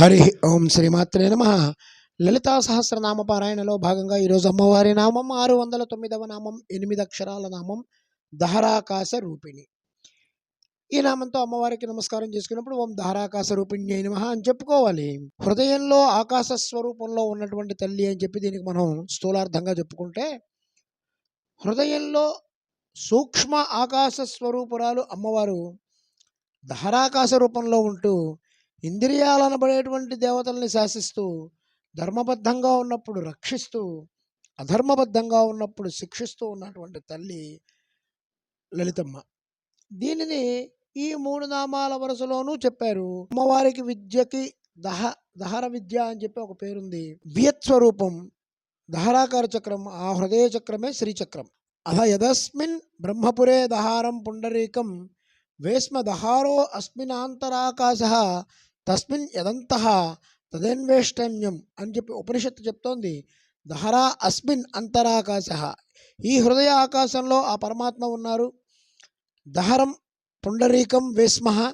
హరి ఓం శ్రీమాత్రే నమ. లలితా సహస్రనామ పారాయణలో భాగంగా ఈరోజు అమ్మవారి నామం ఆరు వందల తొమ్మిదవ నామం ఎనిమిది అక్షరాల నామం దహరాకాశ రూపిణి. ఈ నామంతో అమ్మవారికి నమస్కారం చేసుకున్నప్పుడు ఓం దహరాకాశ రూపిణి అయిన మహా అని చెప్పుకోవాలి. హృదయంలో ఆకాశ స్వరూపంలో ఉన్నటువంటి తల్లి అని చెప్పి దీనికి మనం స్థూలార్థంగా చెప్పుకుంటే హృదయంలో సూక్ష్మ ఆకాశ స్వరూపురాలు అమ్మవారు దహరాకాశ రూపంలో ఉంటూ ఇంద్రియాలనబడేటువంటి దేవతల్ని శాసిస్తూ ధర్మబద్ధంగా ఉన్నప్పుడు రక్షిస్తూ అధర్మబద్ధంగా ఉన్నప్పుడు శిక్షిస్తూ ఉన్నటువంటి తల్లి లలితమ్మ. దీనిని ఈ మూడు నామాల వరుసలోనూ చెప్పారు. అమ్మవారికి విద్యకి దహ దహర విద్య అని చెప్పి ఒక పేరుంది. వియత్స్వరూపం దహరాకార చక్రం ఆ హృదయ చక్రమే శ్రీచక్రం అథ యదస్మిన్ బ్రహ్మపురే దహారం పుండరీకం వేస్మ దహారో అస్మినాంతరాకాశ తస్మిన్ యదంత తదన్వేష్టమ్యం అని చెప్పి ఉపనిషత్తు చెప్తోంది. దహరా అస్మిన్ అంతరాకాశ. ఈ హృదయ ఆకాశంలో ఆ పరమాత్మ ఉన్నారు. దహరం పుండరీకం వేస్మహ.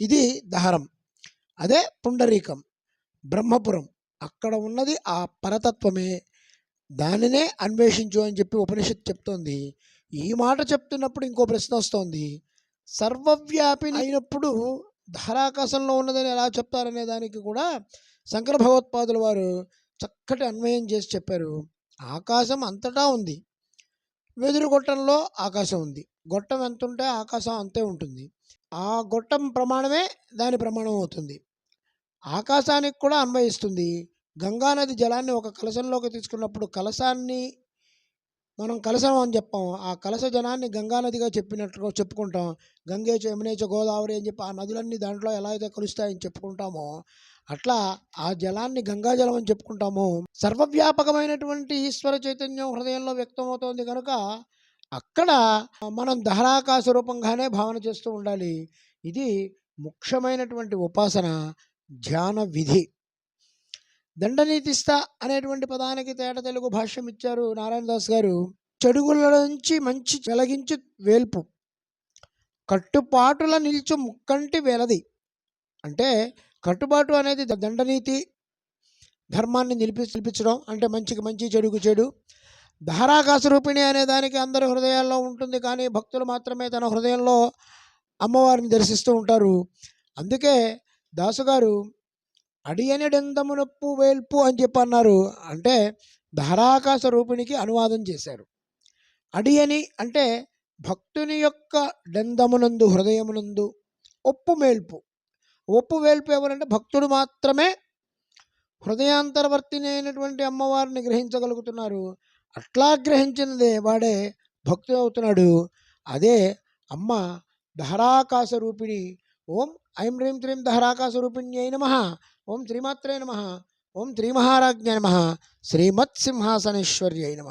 ఇది దహరం. అదే పుండరీకం. బ్రహ్మపురం. అక్కడ ఉన్నది ఆ పరతత్వమే. దానినే అన్వేషించు అని చెప్పి ఉపనిషత్తు చెప్తోంది. ఈ మాట చెప్తున్నప్పుడు ఇంకో ప్రశ్న వస్తోంది. సర్వవ్యాపి అయినప్పుడు ధారాకాశంలో ఉన్నదని ఎలా చెప్తారనే దానికి కూడా శంకర భగవత్పాదుల వారు చక్కటి అన్వయం చేసి చెప్పారు. ఆకాశం అంతటా ఉంది. వెదురు గొట్టంలో ఆకాశం ఉంది. గొట్టం ఎంత ఉంటే ఆకాశం అంతే ఉంటుంది. ఆ గొట్టం ప్రమాణమే దాని ప్రమాణం అవుతుంది. ఆకాశానికి కూడా అన్వయిస్తుంది. గంగానది జలాన్ని ఒక కలశంలోకి తీసుకున్నప్పుడు కలశాన్ని మనం కలశం అని చెప్పాం ఆ కలశ జనాన్ని గంగానదిగా చెప్పినట్టుగా చెప్పుకుంటాం. గంగేచ యమునేచ గోదావరి అని చెప్పి ఆ నదులన్నీ దాంట్లో ఎలా అయితే కలుస్తాయని చెప్పుకుంటామో అట్లా ఆ జలాన్ని గంగాజలం అని చెప్పుకుంటాము. సర్వవ్యాపకమైనటువంటి ఈశ్వర చైతన్యం హృదయంలో వ్యక్తమవుతోంది కనుక అక్కడ మనం దహరాకాశ రూపంగానే భావన చేస్తూ ఉండాలి. ఇది ముఖ్యమైనటువంటి ఉపాసన ధ్యాన విధి. దండనీతిస్త అనేటువంటి పదానికి తేట తెలుగు భాష్యం ఇచ్చారు నారాయణదాస్ గారు. చెడుగుల నుంచి మంచి వెలగించి వేల్పు. కట్టుబాటుల నిల్చు ముక్కంటి వెలది. అంటే కట్టుబాటు అనేది దండనీతి ధర్మాన్ని నిలిపి నిలిపించడం అంటే మంచికి మంచి చెడుకు చెడు. ధారాకాశ రూపిణి అనే దానికి అందరి హృదయాల్లో ఉంటుంది కానీ భక్తులు మాత్రమే తన హృదయంలో అమ్మవారిని దర్శిస్తూ ఉంటారు. అందుకే దాసుగారు అడియనిడెందమునప్పు వేల్పు అని చెప్పి అన్నారు. అంటే ధారాకాశ రూపిణికి అనువాదం చేశారు. అడియని అంటే భక్తుని యొక్క డెందమునందు హృదయమునందు ఒప్పు మేల్పు. ఒప్పు వేల్పు ఎవరంటే భక్తుడు మాత్రమే హృదయాంతర్వర్తిని అయినటువంటి అమ్మవారిని గ్రహించగలుగుతున్నారు. అట్లా గ్రహించినదే వాడే భక్తుడు అవుతున్నాడు. అదే అమ్మ ధారాకాశ రూపిణి. ఓం ఐం హ్రీం త్రీం ధరాకాశ రూపిణ్యై నమ. ఓం శ్రీమాత్రే నమ ఓం శ్రీమహారాజ్ఞ నమ శ్రీమత్సింహాసనేశ్వర్యై నమ